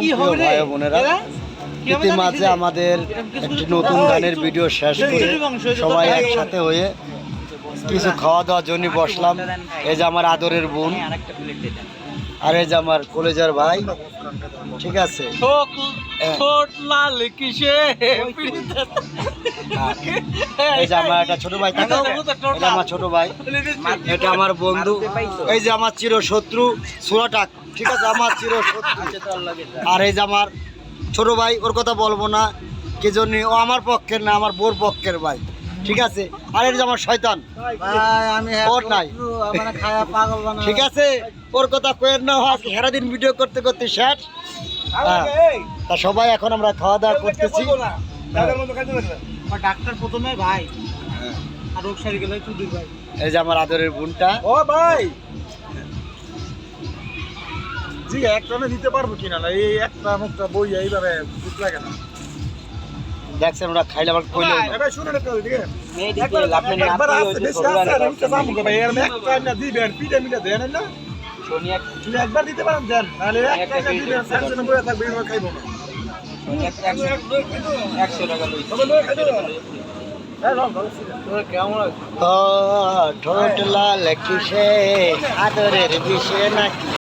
কি হবে বোনেরা। হবে ইতিমাঝে আমাদের একটি নতুন গানের ভিডিও শেষ করে সবাই একসাথে হয়ে কিছু খাওয়া দাওয়ার জন্য বসলাম। এই যে আমার আদরের বোন। আর এই যে আমার কলেজের ভাই। ঠিক আছে। হ্যাঁ। লাল কিসে? হ্যাঁ। এই যে আমার একটা ছোট ভাই থাকে এটা আমার ছোট ভাই। এটা আমার বন্ধু। এই যে আমার চির শত্রু সুরাটাক। ঠিক আছে আমার চির শত্রু আর এই যে আমার ছোট ভাই ওর কথা বলব না। কি জন্য ও আমার পক্ষের না আমার বোর পক্ষের ভাই। ঠিক আছে? আর এই যে আমার শয়তান। আমি ওর নাই। মানে খায়া পাগল বানা ঠিক আছে? ওর কথা কয়ের না হয় আজকে সারাদিন ভিডিও করতে করতে শেষ। হ্যাঁ। তা সবাই এখন আমরা খাওয়া দাওয়া করতেছি। ডাক্তার প্রথমে ভাই। আর রোগ সারি গেলে চুদির ভাই। এই যে আমার আদরের বোনটা। ও ভাই। জি একটা আমি দিতে পারব কিনা না? এই একটা মুখটা বই এইভাবে লাগে না। দেখছেন ওরা খাইলে আবার কইলে একবার না দিতে পারেন দেন। নাহলে থাকবে খাইবো ঠোঁট লাল কিসে? আদরের বিষে নাকি?